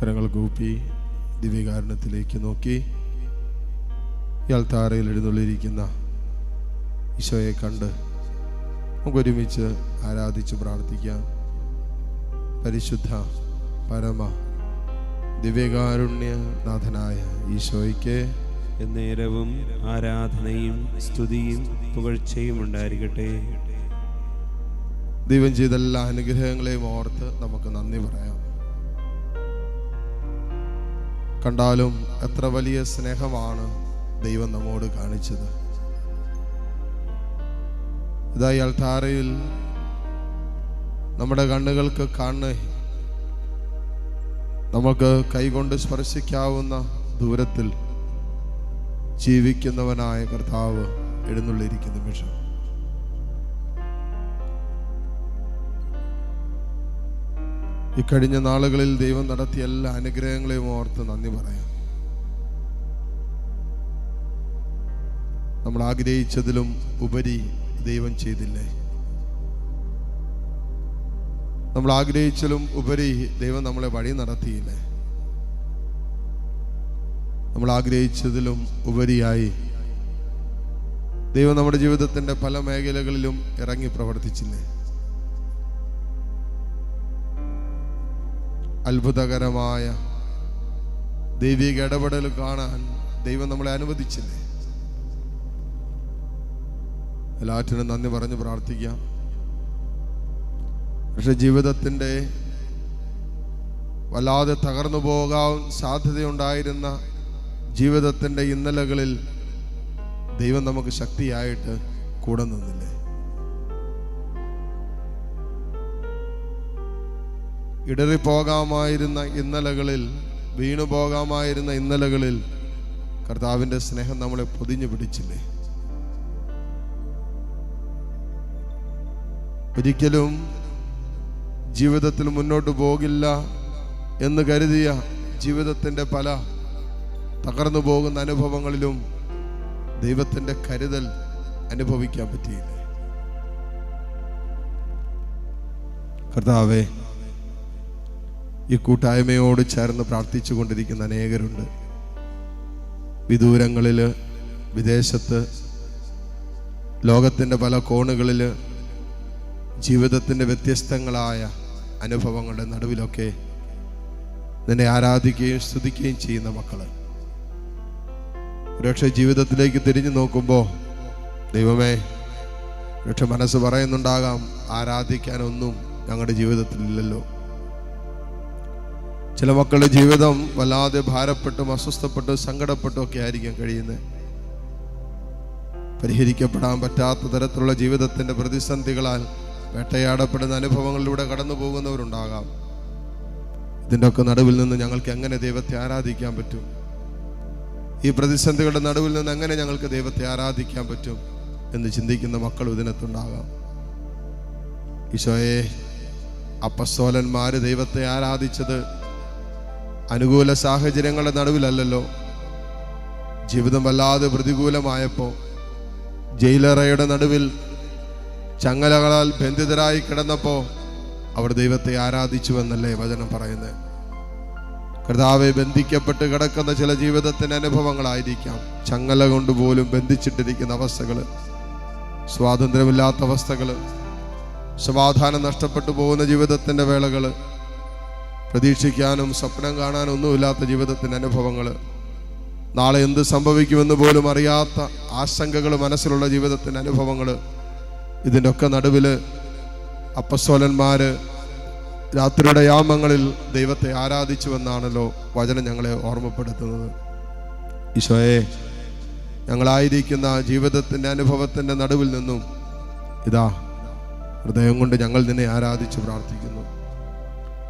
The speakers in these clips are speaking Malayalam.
കരങ്ങൾ കൂപ്പി ദിവ്യകാരണത്തിലേക്ക് നോക്കി. ഇയാൾ താരയിൽ എഴുന്നള്ളിയിരിക്കുന്ന ഈശോയെ കണ്ട് നമുക്കൊരുമിച്ച് ആരാധിച്ച് പ്രാർത്ഥിക്കാം. പരിശുദ്ധ പരമ ദിവ്യകാരുണ്യനാഥനായ ഈശോയ്ക്ക് എന്നേരവും ആരാധനയും സ്തുതിയും പുകഴ്ചയും ഉണ്ടായിരിക്കട്ടെ. ദൈവം ചെയ്ത എല്ലാ അനുഗ്രഹങ്ങളെയും ഓർത്ത് നമുക്ക് നന്ദി പറയാം. കണ്ടാലും എത്ര വലിയ സ്നേഹമാണ് ദൈവം നമ്മോട് കാണിച്ചത്. ഇതായി അൾട്ടാരയിൽ നമ്മുടെ കണ്ണുകൾക്ക് കണ്ണ്. നമുക്ക് കൈകൊണ്ട് സ്പർശിക്കാവുന്ന ദൂരത്തിൽ ജീവിക്കുന്നവനായ കർത്താവ് എഴുന്നള്ളിയിരിക്കുന്ന നിമിഷം ഇക്കഴിഞ്ഞ നാളുകളിൽ ദൈവം നടത്തിയ എല്ലാ അനുഗ്രഹങ്ങളെയും ഓർത്ത് നന്ദി പറയാം. നമ്മൾ ആഗ്രഹിച്ചതിലും ഉപരി ദൈവം ചെയ്തില്ലേ? നമ്മൾ ആഗ്രഹിച്ചതിലും ഉപരി ദൈവം നമ്മളെ വഴി നടത്തിയില്ലേ? നമ്മൾ ആഗ്രഹിച്ചതിലും ഉപരിയായി ദൈവം നമ്മുടെ ജീവിതത്തിന്റെ പല മേഖലകളിലും ഇറങ്ങി പ്രവർത്തിച്ചില്ലേ? അത്ഭുതകരമായ ദൈവിക ഇടപെടൽ കാണാൻ ദൈവം നമ്മളെ അനുവദിച്ചില്ലേ? എല്ലാറ്റിനും നന്ദി പറഞ്ഞ് പ്രാർത്ഥിക്കാം. പക്ഷെ ജീവിതത്തിന്റെ വല്ലാതെ തകർന്നു പോകാൻ സാധ്യതയുണ്ടായിരുന്ന ജീവിതത്തിന്റെ ഇന്നലകളിൽ ദൈവം നമുക്ക് ശക്തിയായിട്ട് കൂടെ നിന്നില്ലേ? ഇടറിപ്പോകാമായിരുന്ന ഇന്നലകളിൽ വീണു പോകാമായിരുന്ന ഇന്നലകളിൽ കർത്താവിന്റെ സ്നേഹം നമ്മളെ പൊതിഞ്ഞു പിടിച്ചില്ലേ? ഒരിക്കലും ജീവിതത്തിൽ മുന്നോട്ട് പോകില്ല എന്ന് കരുതിയ ജീവിതത്തിന്റെ പല തകർന്നു പോകുന്ന അനുഭവങ്ങളിലും ദൈവത്തിന്റെ കരുതൽ അനുഭവിക്കാൻ പറ്റിയില്ലേ? കർത്താവേ ഈ കൂട്ടായ്മയോട് ചേർന്ന് പ്രാർത്ഥിച്ചു കൊണ്ടിരിക്കുന്ന അനേകരുണ്ട്. വിദൂരങ്ങളിൽ വിദേശത്ത് ലോകത്തിന്റെ പല കോണുകളിൽ ജീവിതത്തിന്റെ വ്യത്യസ്തങ്ങളായ അനുഭവങ്ങളുടെ നടുവിലൊക്കെ നിന്നെ ആരാധിക്കുകയും സ്തുതിക്കുകയും ചെയ്യുന്ന മക്കൾ ഒരുപക്ഷെ ജീവിതത്തിലേക്ക് തിരിഞ്ഞു നോക്കുമ്പോൾ ദൈവമേ ഒരുപക്ഷെ മനസ്സ് പറയുന്നുണ്ടാകാം ആരാധിക്കാനൊന്നും ഞങ്ങളുടെ ജീവിതത്തിലില്ലല്ലോ. ചില മക്കളുടെ ജീവിതം വല്ലാതെ ഭാരപ്പെട്ടും അസ്വസ്ഥപ്പെട്ടും സങ്കടപ്പെട്ടും ഒക്കെ ആയിരിക്കും കഴിയുന്നത്. പരിഹരിക്കപ്പെടാൻ പറ്റാത്ത തരത്തിലുള്ള ജീവിതത്തിന്റെ പ്രതിസന്ധികളാൽ വേട്ടയാടപ്പെടുന്ന അനുഭവങ്ങളിലൂടെ കടന്നു പോകുന്നവരുണ്ടാകാം ഇതിന്റെ ഒക്കെ നടുവിൽ നിന്ന് ഞങ്ങൾക്ക് എങ്ങനെ ദൈവത്തെ ആരാധിക്കാൻ പറ്റും? ഈ പ്രതിസന്ധികളുടെ നടുവിൽ നിന്ന് എങ്ങനെ ഞങ്ങൾക്ക് ദൈവത്തെ ആരാധിക്കാൻ പറ്റും എന്ന് ചിന്തിക്കുന്ന മക്കൾ ഇതിനകത്തുണ്ടാകാം. ഈശോയെ അപ്പസ്തോലന്മാർ ദൈവത്തെ ആരാധിച്ചത് അനുകൂല സാഹചര്യങ്ങളുടെ നടുവിലല്ലല്ലോ. ജീവിതം വല്ലാതെ പ്രതികൂലമായപ്പോൾ ജയിലറയുടെ നടുവിൽ ചങ്ങലകളാൽ ബന്ധിതരായി കിടന്നപ്പോൾ അവർ ദൈവത്തെ ആരാധിച്ചുവെന്നല്ലേ വചനം പറയുന്നത്. കർത്താവെ ബന്ധിക്കപ്പെട്ട് കിടക്കുന്ന ചില ജീവിതത്തിന്റെ അനുഭവങ്ങളായിരിക്കാം ചങ്ങല കൊണ്ട് പോലും ബന്ധിച്ചിട്ടിരിക്കുന്ന അവസ്ഥകൾ സ്വാതന്ത്ര്യമില്ലാത്ത അവസ്ഥകൾ സമാധാനം നഷ്ടപ്പെട്ടു പോകുന്ന ജീവിതത്തിന്റെ വേളകൾ പ്രതീക്ഷിക്കാനും സ്വപ്നം കാണാനും ഒന്നുമില്ലാത്ത ജീവിതത്തിന്റെ അനുഭവങ്ങൾ. നാളെ എന്ത് സംഭവിക്കുമെന്ന് പോലും അറിയാത്ത ആശങ്കകൾ മനസ്സിലുള്ള ജീവിതത്തിന്റെ അനുഭവങ്ങൾ. ഇതിന്റെ ഒക്കെ നടുവിൽ അപ്പസ്വലന്മാർ രാത്രിയുടെ യാമങ്ങളിൽ ദൈവത്തെ ആരാധിച്ചുവെന്നാണല്ലോ വചനം ഞങ്ങളെ ഓർമ്മപ്പെടുത്തുന്നത്. ഈശോയെ ഞങ്ങളായിരിക്കുന്ന ജീവിതത്തിന്റെ അനുഭവത്തിന്റെ നടുവിൽ നിന്നും ഇതാ ഹൃദയം കൊണ്ട് ഞങ്ങൾ നിന്നെ ആരാധിച്ച് പ്രാർത്ഥിക്കുന്നു.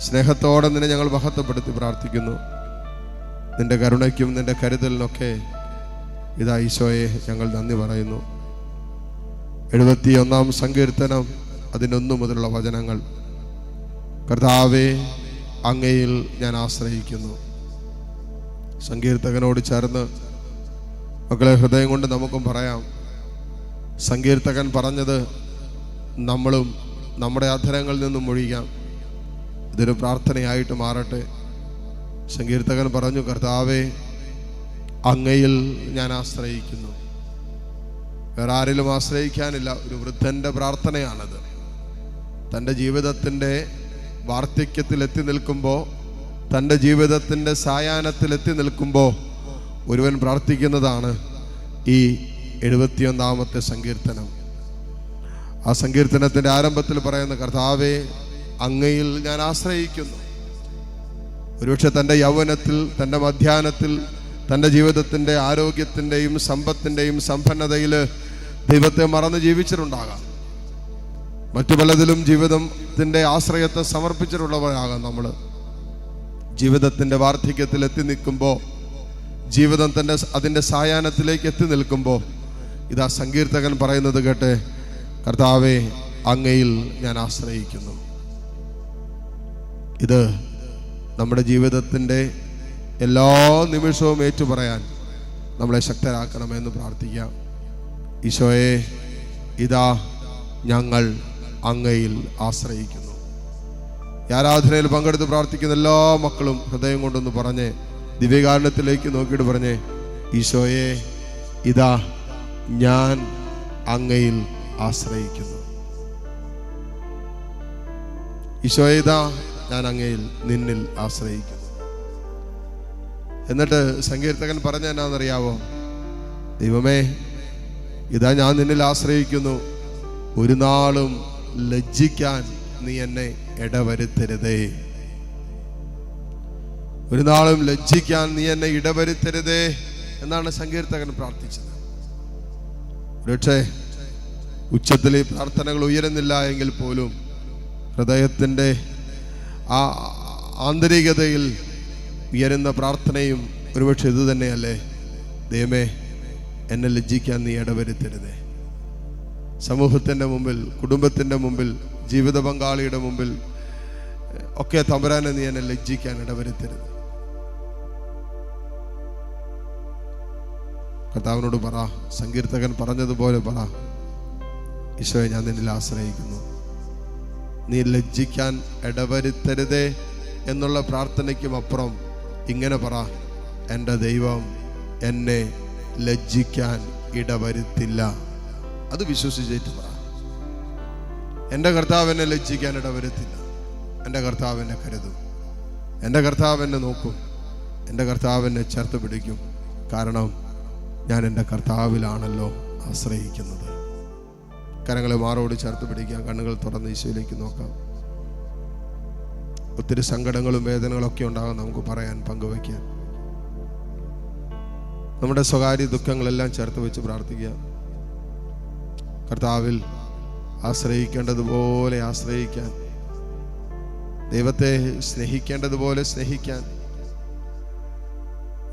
സ്നേഹത്തോടെ നിന്നെ ഞങ്ങൾ മഹത്വപ്പെടുത്തി പ്രാർത്ഥിക്കുന്നു. നിന്റെ കരുണയ്ക്കും നിന്റെ കരുതലിനൊക്കെ ഇതാ ഈശോയെ ഞങ്ങൾ നന്ദി പറയുന്നു. എഴുപത്തി ഒന്നാം സങ്കീർത്തനം അതിനൊന്നു മുതലുള്ള വചനങ്ങൾ. കർത്താവെ അങ്ങയിൽ ഞാൻ ആശ്രയിക്കുന്നു. സങ്കീർത്തകനോട് ചേർന്ന് മക്കളെ ഹൃദയം കൊണ്ട് നമുക്കും പറയാം. സങ്കീർത്തകൻ പറഞ്ഞത് നമ്മളും നമ്മുടെ അധരങ്ങളിൽ നിന്നും മൊഴിയാം ഇതൊരു പ്രാർത്ഥനയായിട്ട് മാറട്ടെ. സങ്കീർത്തകൻ പറഞ്ഞു കർത്താവേ അങ്ങയിൽ ഞാൻ ആശ്രയിക്കുന്നു. വേറെ ആരിലും ആശ്രയിക്കാനില്ല. ഒരു വൃദ്ധന്റെ പ്രാർത്ഥനയാണത്. തന്റെ ജീവിതത്തിന്റെ വാർദ്ധക്യത്തിൽ എത്തി നിൽക്കുമ്പോൾ തന്റെ ജീവിതത്തിന്റെ സായാഹ്നത്തിൽ എത്തി നിൽക്കുമ്പോൾ ഒരുവൻ പ്രാർത്ഥിക്കുന്നതാണ് ഈ എഴുപത്തിയൊന്നാമത്തെ സങ്കീർത്തനം. ആ സങ്കീർത്തനത്തിന്റെ ആരംഭത്തിൽ പറയുന്ന കർത്താവെ അങ്ങയിൽ ഞാൻ ആശ്രയിക്കുന്നു. ഒരുപക്ഷെ തന്റെ യൗവനത്തിൽ തന്റെ മധ്യാനത്തിൽ തന്റെ ജീവിതത്തിന്റെ ആരോഗ്യത്തിന്റെയും സമ്പത്തിന്റെയും സമ്പന്നതയിൽ ദൈവത്തെ മറന്ന് ജീവിച്ചിട്ടുണ്ടാകാം. മറ്റു പലതിലും ജീവിതത്തിന്റെ ആശ്രയത്തെ സമർപ്പിച്ചിട്ടുള്ളവരാകാം നമ്മൾ. ജീവിതത്തിന്റെ വാർദ്ധക്യത്തിൽ എത്തി നിൽക്കുമ്പോൾ ജീവിതം തന്റെ അതിന്റെ സായാഹ്നത്തിലേക്ക് എത്തി നിൽക്കുമ്പോൾ ഇതാ സങ്കീർത്തകൻ പറയുന്നത് കേട്ടെ കർത്താവെ അങ്ങയിൽ ഞാൻ ആശ്രയിക്കുന്നു. ഇത് നമ്മുടെ ജീവിതത്തിന്റെ എല്ലാ നിമിഷവും ഏറ്റുപറയാൻ നമ്മളെ ശക്തരാക്കണമെന്ന് പ്രാർത്ഥിക്കാം. ഈശോയെ ഇതാ ഞങ്ങൾ അങ്ങയിൽ ആശ്രയിക്കുന്നു. ഈ ആരാധനയിൽ പങ്കെടുത്ത് പ്രാർത്ഥിക്കുന്ന എല്ലാ മക്കളും ഹൃദയം കൊണ്ടൊന്ന് പറഞ്ഞ് ദിവ്യകാരണത്തിലേക്ക് നോക്കിയിട്ട് പറഞ്ഞ് ഈശോയെ ഇതാ ഞാൻ അങ്ങയിൽ ആശ്രയിക്കുന്നു. ഈശോയെ ഇതാ ഞാൻ അങ്ങയിൽ നിന്നിൽ ആശ്രയിക്കുന്നു. എന്നിട്ട് സങ്കീർത്തകൻ പറഞ്ഞ എന്നാണെന്നറിയാവോ? ദൈവമേ ഇതാ ഞാൻ നിന്നിൽ ആശ്രയിക്കുന്നു. ഒരു നാളും ലജ്ജിക്കാൻ നീ എന്നെ ഇടവരുത്തരുതേ. ഒരു നാളും ലജ്ജിക്കാൻ നീ എന്നെ ഇടവരുത്തരുതേ എന്നാണ് സങ്കീർത്തകൻ പ്രാർത്ഥിച്ചത്. പക്ഷേ ഉച്ചത്തിൽ ഈ പ്രാർത്ഥനകൾ ഉയരുന്നില്ല എങ്കിൽ പോലും ഹൃദയത്തിന്റെ ആ ആന്തരികതയിൽ ഉയരുന്ന പ്രാർത്ഥനയും ഒരുപക്ഷെ ഇത് തന്നെയല്ലേ? ദൈവമേ എന്നെ ലജ്ജിക്കാൻ നീ ഇടവരുത്തരുതേ. സമൂഹത്തിന്റെ മുമ്പിൽ കുടുംബത്തിന്റെ മുമ്പിൽ ജീവിത പങ്കാളിയുടെ മുമ്പിൽ ഒക്കെ തമ്പുരാനെ നീ എന്നെ ലജ്ജിക്കാൻ ഇടവരുത്തരുത്. കർത്താവിനോട് പറ സങ്കീർത്തകൻ പറഞ്ഞതുപോലെ പറ. ഈശോയെ ഞാൻ നിന്നിൽ ആശ്രയിക്കുന്നു. നീ ലജ്ജിക്കാൻ ഇടവരുത്തരുതേ എന്നുള്ള പ്രാർത്ഥനയ്ക്കും അപ്പുറം ഇങ്ങനെ പറ എന്റെ ദൈവം എന്നെ ലജ്ജിക്കാൻ ഇടവരുത്തില്ല. അത് വിശ്വസിച്ചിട്ട് പറ എന്റെ കർത്താവിനെ ലജ്ജിക്കാൻ ഇടവരുത്തില്ല. എന്റെ കർത്താവിനെ കരുതും. എന്റെ കർത്താവിനെ നോക്കും. എന്റെ കർത്താവിനെ ചേർത്ത് പിടിക്കും. കാരണം ഞാൻ എന്റെ കർത്താവിലാണല്ലോ ആശ്രയിക്കുന്നത്. കരങ്ങളെ മാറോട് ചേർത്ത് പിടിക്കാം. കണ്ണുകൾ തുറന്ന് ഈശോയിലേക്ക് നോക്കാം. ഒത്തിരി സങ്കടങ്ങളും വേദനകളും ഒക്കെ ഉണ്ടാകും നമുക്ക് പറയാൻ പങ്കുവയ്ക്കാൻ. നമ്മുടെ സ്വകാര്യ ദുഃഖങ്ങളെല്ലാം ചേർത്ത് വെച്ച് പ്രാർത്ഥിക്കുക. കർത്താവിൽ ആശ്രയിക്കേണ്ടതുപോലെ ആശ്രയിക്കാൻ. ദൈവത്തെ സ്നേഹിക്കേണ്ടതുപോലെ സ്നേഹിക്കാൻ.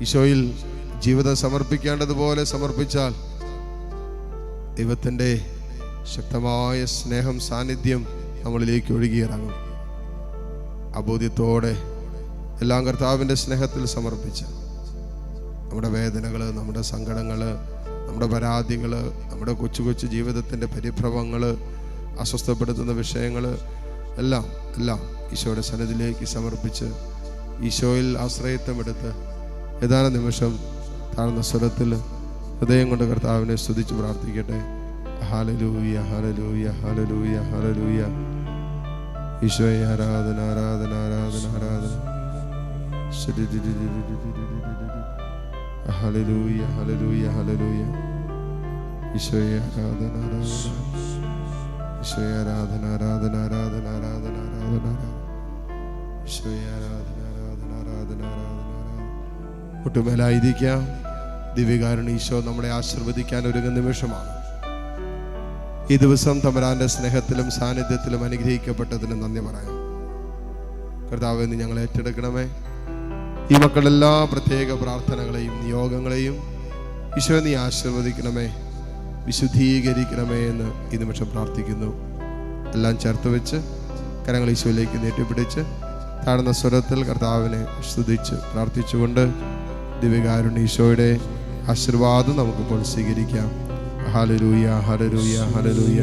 ഈശോയിൽ ജീവിതം സമർപ്പിക്കേണ്ടതുപോലെ സമർപ്പിച്ചാൽ ദൈവത്തിന്റെ ശക്തമായ സ്നേഹം സാന്നിധ്യം നമ്മളിലേക്ക് ഒഴുകിയിറങ്ങും. അബോധ്യത്തോടെ എല്ലാം കർത്താവിന്റെ സ്നേഹത്തിൽ സമർപ്പിച്ച് നമ്മുടെ വേദനകൾ നമ്മുടെ സങ്കടങ്ങൾ നമ്മുടെ പരാതികൾ നമ്മുടെ കൊച്ചു കൊച്ചു ജീവിതത്തിന്റെ പരിഭ്രമങ്ങൾ അസ്വസ്ഥപ്പെടുത്തുന്ന വിഷയങ്ങൾ എല്ലാം എല്ലാം ഈശോയുടെ സന്നിധിയിലേക്ക് സമർപ്പിച്ച് ഈശോയിൽ ആശ്രയത്വമെടുത്ത് ഏതാനും നിമിഷം താഴ്ന്ന സ്വരത്തിൽ ഹൃദയം കൊണ്ട് കർത്താവിനെ സ്തുതിച്ച് പ്രാർത്ഥിക്കട്ടെ. ഈശോയെ ആരാധന ആരാധന ആരാധന ആരാധന. ഈശോയെ ആരാധന ആരാധന. ആരാധന ആരാധന ആരാധന ആരാധന ഈശോയെ ആരാധന ആരാധന ആരാധന ഒട്ടുമേലായിരിക്കാം ദിവ്യകാരൻ ഈശോ നമ്മളെ ആശീർവദിക്കാൻ ഒരുങ്ങുന്ന നിമിഷമാണ്. ഈ ദിവസം തമരാന്റെ സ്നേഹത്തിലും സാന്നിധ്യത്തിലും അനുഗ്രഹിക്കപ്പെട്ടതിന് നന്ദി പറയാം. കർത്താവ് എന്ന് ഞങ്ങൾ ഏറ്റെടുക്കണമേ. ഈ മക്കളെല്ലാ പ്രത്യേക പ്രാർത്ഥനകളെയും നിയോഗങ്ങളെയും ഈശോ നീ ആശീർവദിക്കണമേ വിശുദ്ധീകരിക്കണമേ എന്ന് ഈ നിമിഷം പ്രാർത്ഥിക്കുന്നു. എല്ലാം ചേർത്ത് വെച്ച് കരങ്ങൾ ഈശോയിലേക്ക് നീട്ടിപ്പിടിച്ച് താഴ്ന്ന സ്വരത്തിൽ കർത്താവിനെ സ്തുതിച്ച് പ്രാർത്ഥിച്ചുകൊണ്ട് ദിവ്യകാരുണ്യ ഈശോയുടെ ആശീർവാദം നമുക്കിപ്പോൾ സ്വീകരിക്കാം. ഹലലൂയ ഹലലൂയ ഹലലൂയ